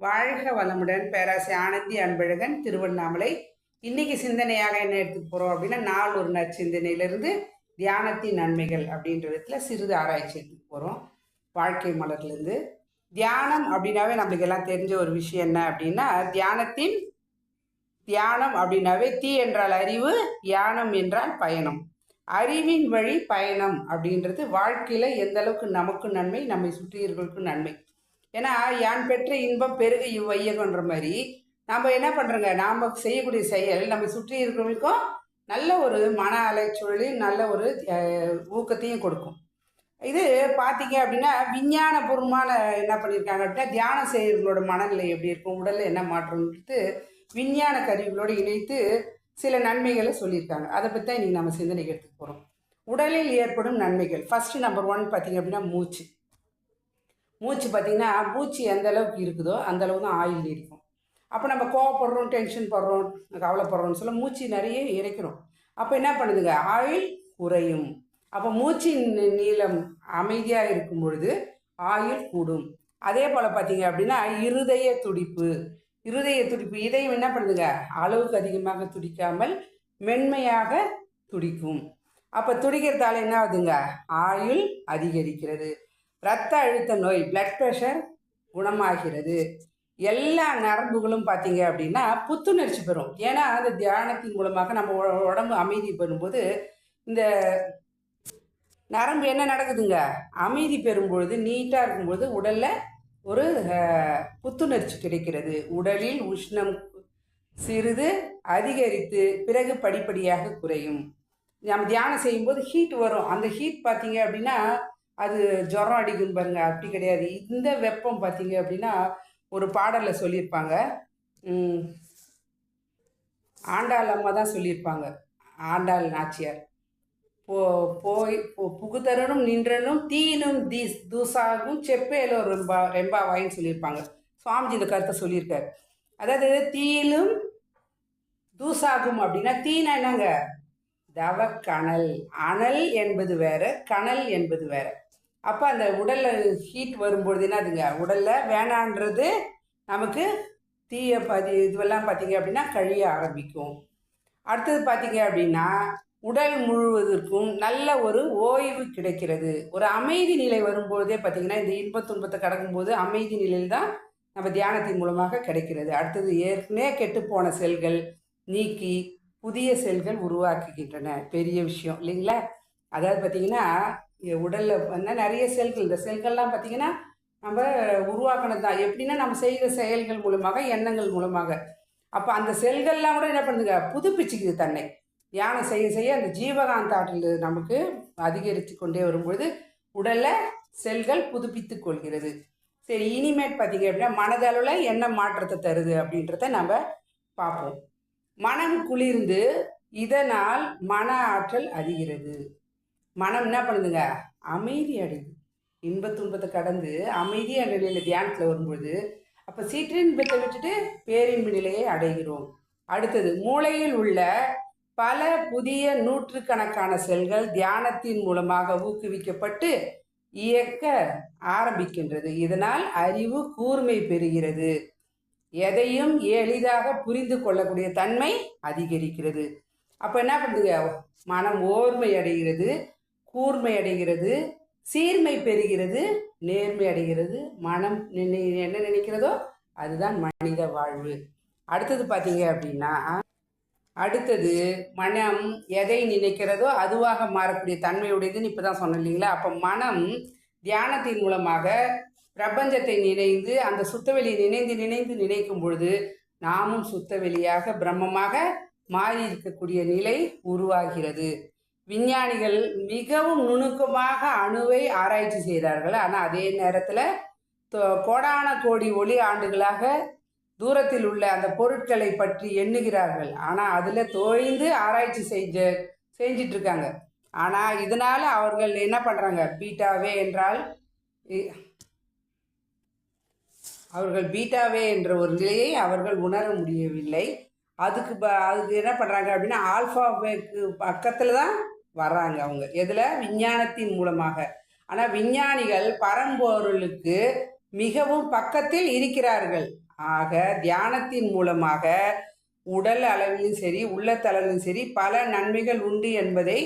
வாழ்க வளமுடன் பேராசை ஆனந்தி அன்பழகன் திருவண்ணாமலை. இன்னைக்கு சிந்தனையாக என்ன எடுத்துக்க போறோம் அப்படின்னா நாள் ஒரு நற்சிந்தனையிலிருந்து தியானத்தின் நன்மைகள் அப்படின்ற விதத்துல சிறிது ஆராய்ச்சி எடுத்துக்க போறோம். வாழ்க்கை மலர்லேருந்து. தியானம் அப்படின்னாவே நம்மளுக்கு எல்லாம் தெரிஞ்ச ஒரு விஷயம் என்ன அப்படின்னா தியானத்தின் தியானம் அப்படின்னாவே தீ என்றால் அறிவு தியானம் என்றால் பயணம். அறிவின் வழி பயணம் அப்படின்றது வாழ்க்கையில எந்த அளவுக்கு நமக்கு நன்மை நம்மை சுற்றியவர்களுக்கும் நன்மை. ஏன்னா யான் பெற்ற இன்பம் பெருக இவ்வையகன்ற மாதிரி நாம் என்ன பண்ணுறோங்க நாம் செய்யக்கூடிய செயல் நம்ம சுற்றி இருக்கிறவங்களுக்கும் நல்ல ஒரு மன அலைச்சூழலையும் நல்ல ஒரு ஊக்கத்தையும் கொடுக்கும். இது பார்த்தீங்க அப்படின்னா விஞ்ஞானபூர்வமான என்ன பண்ணியிருக்காங்க அப்படின்னா தியானம் செய்கிறவங்களோட மனநிலை எப்படி இருக்கும்? உடலில் என்ன மாற்றம்ன்றது விஞ்ஞான கருவிகளோடு இணைத்து சில நன்மைகளை சொல்லியிருக்காங்க. அதை பற்றி தான் இன்றைக்கி நம்ம சிந்தனைக்கு எடுத்துக்க போகிறோம் உடலில் ஏற்படும் நன்மைகள். ஃபஸ்ட்டு நம்பர் ஒன் பார்த்தீங்க அப்படின்னா மூச்சு. மூச்சு பார்த்திங்கன்னா மூச்சு எந்த அளவுக்கு இருக்குதோ அந்த அளவு தான் ஆயில் இருக்கும். அப்போ நம்ம கோவப்படுறோம் டென்ஷன் படுறோம் கவலைப்படுறோம்னு சொல்ல மூச்சு நிறைய இறைக்கிறோம். அப்போ என்ன பண்ணுதுங்க? ஆயில் குறையும். அப்போ மூச்சின் நீளம் அமைதியாக இருக்கும் பொழுது ஆயுள் கூடும். அதே போல் பார்த்தீங்க அப்படின்னா இருதய துடிப்பு. இருதய துடிப்பு இதயம் என்ன பண்ணுதுங்க? அளவுக்கு அதிகமாக துடிக்காமல் மென்மையாக துடிக்கும். அப்போ துடிக்கிறதால என்ன ஆகுதுங்க? ஆயுள் அதிகரிக்கிறது. இரத்த அழுத்த நோய் பிளட் ப்ரெஷர் குணமாகிறது. எல்லா நரம்புகளும் பார்த்தீங்க அப்படின்னா புத்துணர்ச்சி பெறும். ஏன்னா அந்த தியானத்தின் மூலமாக நம்ம உடம்பு அமைதி பெறும்போது இந்த நரம்பு என்ன நடக்குதுங்க? அமைதி பெறும்பொழுது நீட்டாக இருக்கும்பொழுது உடலில் ஒரு புத்துணர்ச்சி கிடைக்கிறது. உடலில் உஷ்ணம் சிறிது அதிகரித்து பிறகு படிப்படியாக குறையும். நம்ம தியானம் செய்யும்போது ஹீட் வரும். அந்த ஹீட் பார்த்தீங்க அப்படின்னா அது ஜுரம் அடிக்கும் பாருங்க அப்படி கிடையாது. இந்த வெப்பம் பார்த்தீங்க அப்படின்னா ஒரு பாடலில் சொல்லியிருப்பாங்க. ஆண்டாள் அம்மா தான் சொல்லியிருப்பாங்க. ஆண்டாள் நாச்சியார். போ போய் புகுதரனும் நின்றனும் தீனும் தீஸ் தூசாகும் செப்பேலும் ரெம்பா ரெம்பாவாயின்னு சொல்லியிருப்பாங்க. சுவாமிஜி இந்த கருத்தை சொல்லியிருக்காரு. அதாவது தீயிலும் தூசாகும் அப்படின்னா தீனா என்னங்க? தவ கணல் அனல் என்பது வேற கணல் என்பது வேற. அப்போ அந்த உடலில் ஹீட் வரும்பொழுது என்னதுங்க? உடலில் வேணான்றது நமக்கு தீய பதி இதுவெல்லாம் பார்த்தீங்க அப்படின்னா கழிய ஆரம்பிக்கும். அடுத்தது பார்த்தீங்க அப்படின்னா உடல் முழுவதற்கும் நல்ல ஒரு ஓய்வு கிடைக்கிறது. ஒரு அமைதி நிலை வரும்போதே பார்த்தீங்கன்னா இந்த இன்பத் துன்பத்தை கடக்கும்போது அமைதி நிலையில் தான் நம்ம தியானத்தின் மூலமாக கிடைக்கிறது. அடுத்தது ஏற்கனவே கெட்டுப்போன செல்கள் நீக்கி புதிய செல்கள் உருவாக்குகின்றன. பெரிய விஷயம் இல்லைங்களா? அதாவது பார்த்தீங்கன்னா உடலில் வந்து நிறைய செல்கள் இந்த செல்கள்லாம் பார்த்தீங்கன்னா நம்ம உருவாக்கினது தான் எப்படின்னா நம்ம செய்கிற செயல்கள் மூலமாக எண்ணங்கள் மூலமாக. அப்போ அந்த செல்கள்லாம் கூட என்ன பண்ணுதுங்க? புதுப்பிச்சுக்குது தன்னை. தியானம் செய்ய செய்ய அந்த ஜீவகாந்த ஆற்றல் நமக்கு அதிகரித்து கொண்டே வரும்பொழுது உடலில் செல்கள் புதுப்பித்து கொள்கிறது. சரி இனிமேட் பார்த்தீங்க அப்படின்னா மனதளவில் என்ன மாற்றத்தை தருது அப்படின்றத நம்ம பார்ப்போம். மனம் குளிர்ந்து இதனால் மன ஆற்றல் அதிகிறது. மனம் என்ன பண்ணுதுங்க? அமைதி அடையுது. இன்பத் துன்பத்தை கடந்து அமைதியான நிலையில் தியானத்தில் வரும்பொழுது அப்போ சீற்றின்பத்தை விட்டுட்டு பேரின்பு நிலையை அடைகிறோம். அடுத்தது மூளையில் உள்ள பல புதிய நூற்றுக்கணக்கான செல்கள் தியானத்தின் மூலமாக ஊக்குவிக்கப்பட்டு இயக்க ஆரம்பிக்கின்றது. இதனால் அறிவு கூர்மை பெறுகிறது. எதையும் எளிதாக புரிந்து கொள்ளக்கூடிய தன்மை அதிகரிக்கிறது. அப்போ என்ன பண்ணுதுங்க? மனம் ஓர்மை அடைகிறது. கூர்மை அடைகிறது சீர்மை பெறுகிறது நேர்மை அடைகிறது. மனம் நினை என்ன நினைக்கிறதோ அதுதான் மனித வாழ்வு. அடுத்தது பார்த்தீங்க அப்படின்னா அடுத்தது மனம் எதை நினைக்கிறதோ அதுவாக மாறக்கூடிய தன்மையுடையதுன்னு இப்போ தான் சொன்னேன் இல்லைங்களா? அப்போ மனம் தியானத்தின் மூலமாக பிரபஞ்சத்தை நினைந்து அந்த சுத்தவெளியை நினைந்து நினைந்து நினைக்கும் பொழுது நாமும் சுத்தவெளியாக பிரம்மமாக மாறி இருக்கக்கூடிய நிலை உருவாகிறது. விஞ்ஞானிகள் மிகவும் நுணுக்கமாக அணுவை ஆராய்ச்சி செய்தார்கள். ஆனால் அதே நேரத்தில் தொ- கோடான கோடி ஒளி ஆண்டுகளாக தூரத்தில் உள்ள அந்த பொருட்களை பற்றி எண்ணுகிறார்கள். ஆனால் அதில் தோய்ந்து ஆராய்ச்சி செஞ்ச செஞ்சிட்டு இருக்காங்க ஆனால் இதனால் அவர்கள் என்ன பண்ணுறாங்க பீட்டாவே என்றால் இ- அவர்கள் பீட்டாவே என்ற ஒரு நிலையை அவர்கள் உணர முடியவில்லை. அதுக்கு ப அதுக்கு என்ன பண்ணுறாங்க அப்படின்னா ஆல்ஃபாவேக்கு பக்கத்தில் தான் வர்றாங்க அவங்க. எதில்? விஞ்ஞானத்தின் மூலமாக. ஆனால் விஞ்ஞானிகள் பரம்பொருளுக்கு மிகவும் பக்கத்தில் இருக்கிறார்கள். ஆக தியானத்தின் மூலமாக உடல் அளவிலும் சரி உள்ளத்தளவிலும் சரி பல நன்மைகள் உண்டு என்பதை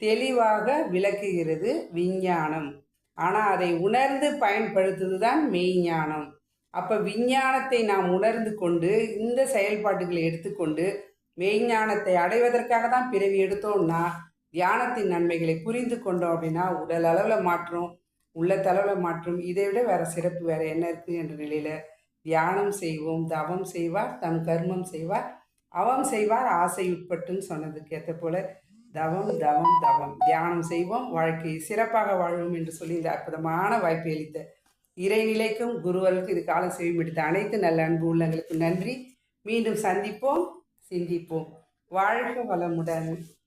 தெளிவாக விளக்குகிறது விஞ்ஞானம். ஆனால் அதை உணர்ந்து பயன்படுத்துவது தான் மெய்ஞானம். அப்போ விஞ்ஞானத்தை நாம் உணர்ந்து கொண்டு இந்த செயல்பாடுகளை எடுத்துக்கொண்டு மெய்ஞானத்தை அடைவதற்காக தான் பிறவி எடுத்தோம்னா தியானத்தின் நன்மைகளை புரிந்து கொண்டோம் அப்படின்னா உடல் அளவில் மாற்றம் உள்ளத்தளவில் மாற்றம் இதை விட வேற சிறப்பு வேற என்ன இருக்குது என்ற நிலையில் தியானம் செய்வோம் தவம் செய்வார் தம் கர்மம் செய்வார் அவம் செய்வார் ஆசை உட்பட்டுன்னு சொன்னதுக்கு ஏற்ற போல தவம் தவம் தவம். தியானம் செய்வோம் வாழ்க்கையை சிறப்பாக வாழ்வோம் என்று சொல்லி இந்த அற்புதமான வாய்ப்பை அளித்த இறைநிலைக்கும் குருவர்களுக்கும் இது காலம் செய்யும் அனைத்து நல்ல அன்பு உள்ளங்களுக்கும் நன்றி. மீண்டும் சந்திப்போம் சிந்திப்போம். வாழ்க வளமுடன்.